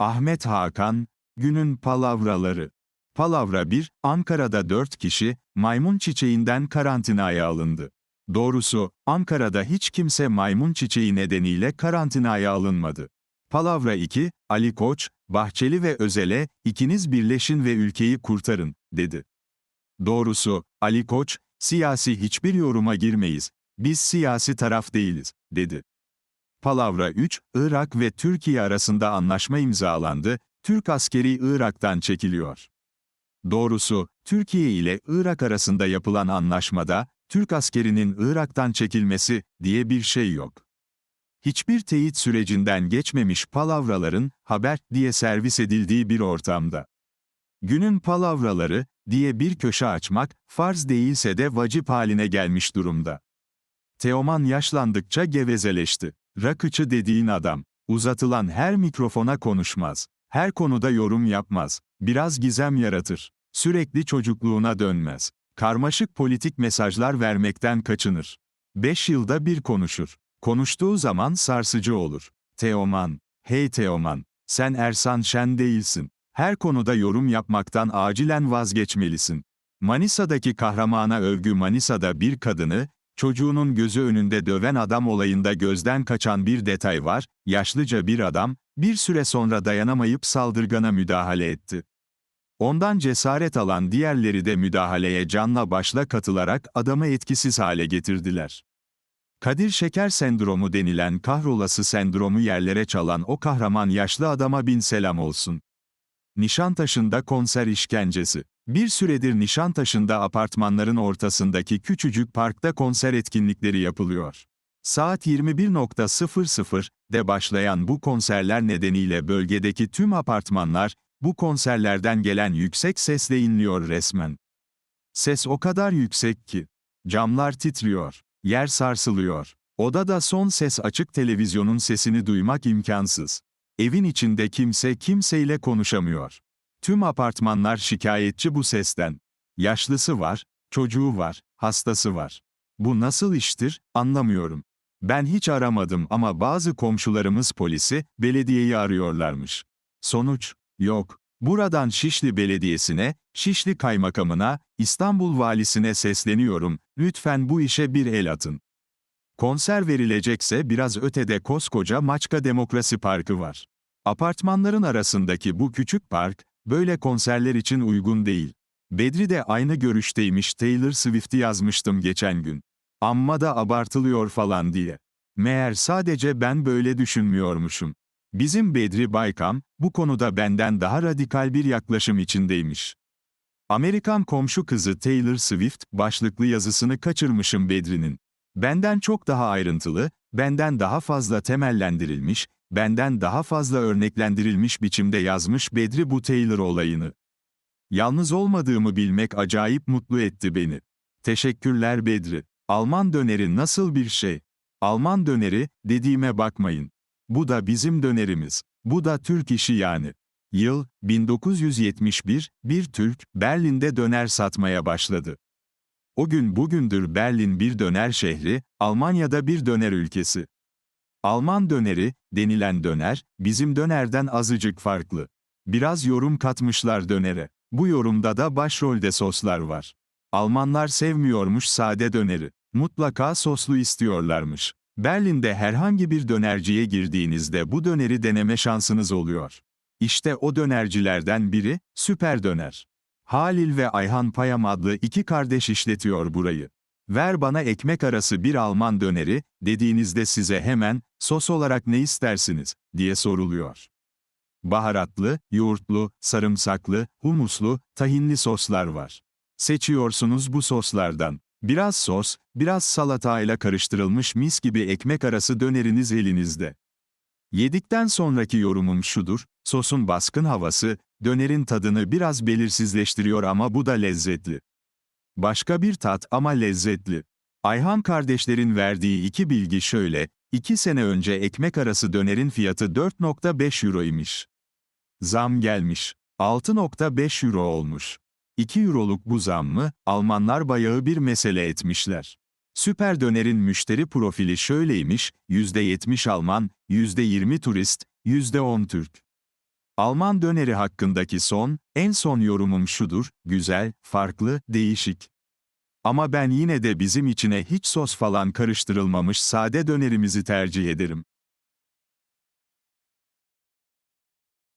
Ahmet Hakan, günün palavraları. Palavra 1, Ankara'da 4 kişi, maymun çiçeğinden karantinaya alındı. Doğrusu, Ankara'da hiç kimse maymun çiçeği nedeniyle karantinaya alınmadı. Palavra 2, Ali Koç, Bahçeli ve Özel'e, ikiniz birleşin ve ülkeyi kurtarın, dedi. Doğrusu, Ali Koç, siyasi hiçbir yoruma girmeyiz, biz siyasi taraf değiliz, dedi. Palavra 3, Irak ve Türkiye arasında anlaşma imzalandı, Türk askeri Irak'tan çekiliyor. Doğrusu, Türkiye ile Irak arasında yapılan anlaşmada, Türk askerinin Irak'tan çekilmesi diye bir şey yok. Hiçbir teyit sürecinden geçmemiş palavraların haber diye servis edildiği bir ortamda. Günün palavraları diye bir köşe açmak farz değilse de vacip haline gelmiş durumda. Teoman yaşlandıkça gevezeleşti. Rakıcı dediğin adam, uzatılan her mikrofona konuşmaz. Her konuda yorum yapmaz. Biraz gizem yaratır. Sürekli çocukluğuna dönmez. Karmaşık politik mesajlar vermekten kaçınır. Beş yılda bir konuşur. Konuştuğu zaman sarsıcı olur. Teoman, hey Teoman, sen Ersan Şen değilsin. Her konuda yorum yapmaktan acilen vazgeçmelisin. Manisa'daki kahramana övgü Manisa'da bir kadını, çocuğunun gözü önünde döven adam olayında gözden kaçan bir detay var, yaşlıca bir adam, bir süre sonra dayanamayıp saldırgana müdahale etti. Ondan cesaret alan diğerleri de müdahaleye canla başla katılarak adamı etkisiz hale getirdiler. Kadir Şeker sendromu denilen kahrolası sendromu yerlere çalan o kahraman yaşlı adama bin selam olsun. Nişantaşı'nda konser işkencesi. Bir süredir Nişantaşı'nda apartmanların ortasındaki küçücük parkta konser etkinlikleri yapılıyor. Saat 21.00'de başlayan bu konserler nedeniyle bölgedeki tüm apartmanlar, bu konserlerden gelen yüksek sesle inliyor resmen. Ses o kadar yüksek ki, camlar titriyor, yer sarsılıyor. Odada son ses açık televizyonun sesini duymak imkansız. Evin içinde kimse kimseyle konuşamıyor. Tüm apartmanlar şikayetçi bu sesten. Yaşlısı var, çocuğu var, hastası var. Bu nasıl iştir, anlamıyorum. Ben hiç aramadım ama bazı komşularımız polisi, belediyeyi arıyorlarmış. Sonuç, yok. Buradan Şişli Belediyesi'ne, Şişli Kaymakamına, İstanbul Valisi'ne sesleniyorum, lütfen bu işe bir el atın. Konser verilecekse biraz ötede koskoca Maçka Demokrasi Parkı var. Apartmanların arasındaki bu küçük park, böyle konserler için uygun değil. Bedri de aynı görüşteymiş Taylor Swift'i yazmıştım geçen gün. Amma da abartılıyor falan diye. Meğer sadece ben böyle düşünmüyormuşum. Bizim Bedri Baykam, bu konuda benden daha radikal bir yaklaşım içindeymiş. Amerikan komşu kızı Taylor Swift, başlıklı yazısını kaçırmışım Bedri'nin. Benden çok daha ayrıntılı, benden daha fazla temellendirilmiş, benden daha fazla örneklendirilmiş biçimde yazmış Bedri bu Taylor olayını. Yalnız olmadığımı bilmek acayip mutlu etti beni. Teşekkürler Bedri. Alman döneri nasıl bir şey? Alman döneri, dediğime bakmayın. Bu da bizim dönerimiz. Bu da Türk işi yani. Yıl, 1971, bir Türk, Berlin'de döner satmaya başladı. O gün bugündür Berlin bir döner şehri, Almanya'da bir döner ülkesi. Alman döneri, denilen döner, bizim dönerden azıcık farklı. Biraz yorum katmışlar dönere. Bu yorumda da başrolde soslar var. Almanlar sevmiyormuş sade döneri. Mutlaka soslu istiyorlarmış. Berlin'de herhangi bir dönerciye girdiğinizde bu döneri deneme şansınız oluyor. İşte o dönercilerden biri, Süper Döner. Halil ve Ayhan Payam adlı iki kardeş işletiyor burayı. Ver bana ekmek arası bir Alman döneri, dediğinizde size hemen, sos olarak ne istersiniz, diye soruluyor. Baharatlı, yoğurtlu, sarımsaklı, humuslu, tahinli soslar var. Seçiyorsunuz bu soslardan. Biraz sos, biraz salatayla karıştırılmış mis gibi ekmek arası döneriniz elinizde. Yedikten sonraki yorumum şudur, sosun baskın havası, dönerin tadını biraz belirsizleştiriyor ama bu da lezzetli. Başka bir tat ama lezzetli. Ayhan kardeşlerin verdiği iki bilgi şöyle, iki sene önce ekmek arası dönerin fiyatı 4.5 euroymuş. Zam gelmiş. 6.5 euro olmuş. 2 euroluk bu zammı, Almanlar bayağı bir mesele etmişler. Süper Döner'in müşteri profili şöyleymiş, %70 Alman, %20 turist, %10 Türk. Alman döneri hakkındaki son, en son yorumum şudur, güzel, farklı, değişik. Ama ben yine de bizim içine hiç sos falan karıştırılmamış sade dönerimizi tercih ederim.